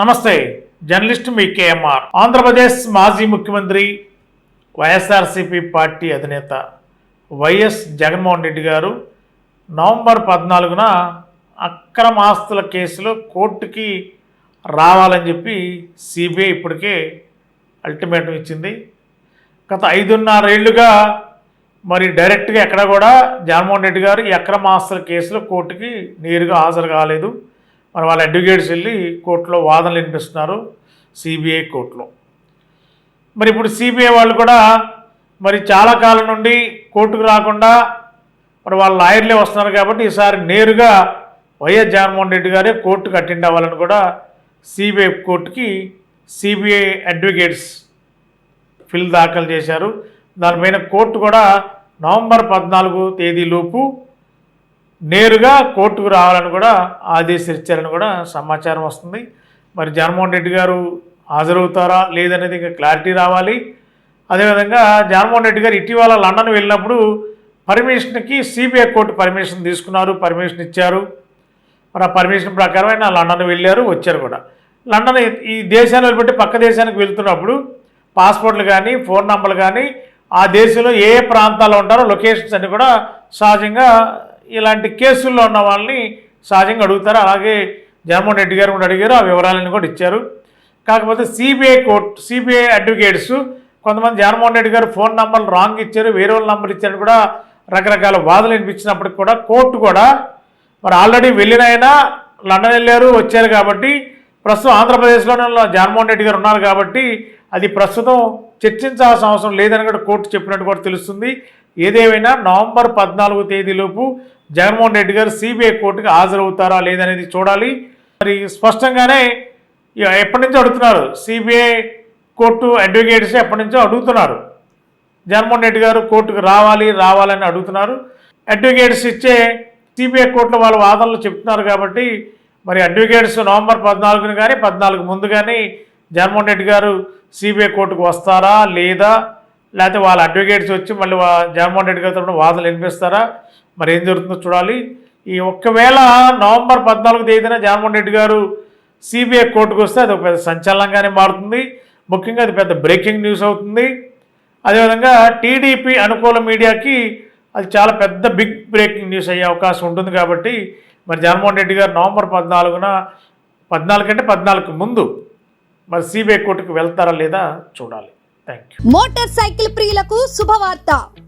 నమస్తే జర్నలిస్ట్ మీ కేఎంఆర్. ఆంధ్రప్రదేశ్ మాజీ ముఖ్యమంత్రి వైఎస్ఆర్సీపీ పార్టీ అధినేత వైఎస్ జగన్మోహన్ రెడ్డి గారు నవంబర్ పద్నాలుగున అక్రమ ఆస్తుల కేసులో కోర్టుకి రావాలని చెప్పి సిబిఐ ఇప్పటికే అల్టిమేటం ఇచ్చింది. గత ఐదున్నరేళ్ళుగా మరి డైరెక్ట్గా ఎక్కడ కూడా జగన్మోహన్ రెడ్డి గారు ఈ అక్రమ ఆస్తుల కేసులో కోర్టుకి నేరుగా హాజరు కాలేదు. మరి వాళ్ళ అడ్వకేట్స్ వెళ్ళి కోర్టులో వాదనలు వినిపిస్తున్నారు సిబిఐ కోర్టులో. మరి ఇప్పుడు సిబిఐ వాళ్ళు కూడా మరి చాలా కాలం నుండి కోర్టుకు రాకుండా మరి వాళ్ళ లాయర్లే వస్తున్నారు కాబట్టి ఈసారి నేరుగా వైఎస్ జగన్మోహన్ రెడ్డి గారే కోర్టుకు అటెండ్ అవ్వాలని కూడా సిబిఐ కోర్టుకి సిబిఐ అడ్వకేట్స్ ఫిల్ దాఖలు చేశారు. దానిపైన కోర్టు కూడా నవంబర్ పద్నాలుగు తేదీలోపు నేరుగా కోర్టుకు రావాలని కూడా ఆదేశించారని కూడా సమాచారం వస్తుంది. మరి జగన్మోహన్ రెడ్డి గారు హాజరవుతారా లేదనేది ఇంకా క్లారిటీ రావాలి. అదేవిధంగా జగన్మోహన్ రెడ్డి గారు ఇటీవల లండన్ వెళ్ళినప్పుడు పర్మిషన్కి సిబిఐ కోర్టు పర్మిషన్ తీసుకున్నారు పర్మిషన్ ఇచ్చారు. మరి ఆ పర్మిషన్ ప్రకారం ఆయన లండన్ వెళ్ళారు వచ్చారు కూడా. లండన్ ఈ దేశాన్ని వదిలిపెట్టి పక్క దేశానికి వెళ్తున్నప్పుడు పాస్పోర్ట్లు కానీ ఫోన్ నంబర్లు కానీ ఆ దేశంలో ఏ ఏ ప్రాంతాల్లో ఉంటారో లొకేషన్స్ అన్నీ కూడా సహజంగా ఇలాంటి కేసుల్లో ఉన్న వాళ్ళని సహజంగా అడుగుతారు. అలాగే జగన్మోహన్ రెడ్డి గారు కూడా అడిగారు ఆ వివరాలను కూడా ఇచ్చారు. కాకపోతే సిబిఐ కోర్టు సిబిఐ అడ్వకేట్స్ కొంతమంది జగన్మోహన్ రెడ్డి గారు ఫోన్ నంబర్లు రాంగ్ ఇచ్చారు వేరే వాళ్ళ నంబర్ ఇచ్చారని కూడా రకరకాల వాదనలు వినిపించినప్పటికి కూడా కోర్టు కూడా మరి ఆల్రెడీ వెళ్ళినైనా లండన్ వెళ్ళారు వచ్చారు కాబట్టి ప్రస్తుతం ఆంధ్రప్రదేశ్లోనే జగన్మోహన్ రెడ్డి గారు ఉన్నారు కాబట్టి అది ప్రస్తుతం చర్చించాల్సిన అవసరం లేదని కూడా కోర్టు చెప్పినట్టు కూడా తెలుస్తుంది. ఏదేమైనా నవంబర్ పద్నాలుగు తేదీలోపు జగన్మోహన్ రెడ్డి గారు సిబిఐ కోర్టుకి హాజరవుతారా లేదనేది చూడాలి. మరి స్పష్టంగానే ఇక ఎప్పటి నుంచో అడుగుతున్నారు సిబిఐ కోర్టు అడ్వకేట్స్ ఎప్పటి నుంచో అడుగుతున్నారు. జగన్మోహన్ రెడ్డి గారు కోర్టుకు రావాలి రావాలని అడుగుతున్నారు. అడ్వకేట్స్ ఇచ్చే సిబిఐ కోర్టులో వాళ్ళ వాదనలు చెప్తున్నారు కాబట్టి మరి అడ్వకేట్స్ నవంబర్ పద్నాలుగుని కానీ పద్నాలుగు ముందు కానీ జగన్మోహన్ రెడ్డి గారు సిబిఐ కోర్టుకు వస్తారా లేదా? లేకపోతే వాళ్ళ అడ్వకేట్స్ వచ్చి మళ్ళీ జగన్మోహన్ రెడ్డి గారితో వాదనలు వినిపిస్తారా? మరి ఏం జరుగుతుందో చూడాలి. ఈ ఒక్కవేళ నవంబర్ పద్నాలుగు తేదీన జగన్మోహన్ రెడ్డి గారు సిబిఐ కోర్టుకు వస్తే అది ఒక పెద్ద సంచలనంగానే మారుతుంది. ముఖ్యంగా అది పెద్ద బ్రేకింగ్ న్యూస్ అవుతుంది. అదేవిధంగా టీడీపీ అనుకూల మీడియాకి అది చాలా పెద్ద బిగ్ బ్రేకింగ్ న్యూస్ అయ్యే అవకాశం ఉంటుంది కాబట్టి మరి జగన్మోహన్ రెడ్డి గారు నవంబర్ పద్నాలుగున పద్నాలుగు అంటే పద్నాలుగు ముందు మరి సిబిఐ కోర్టుకు వెళ్తారా లేదా చూడాలి. థ్యాంక్ యూ మోటార్ సైకిల్ ప్రియులకు శుభవార్త.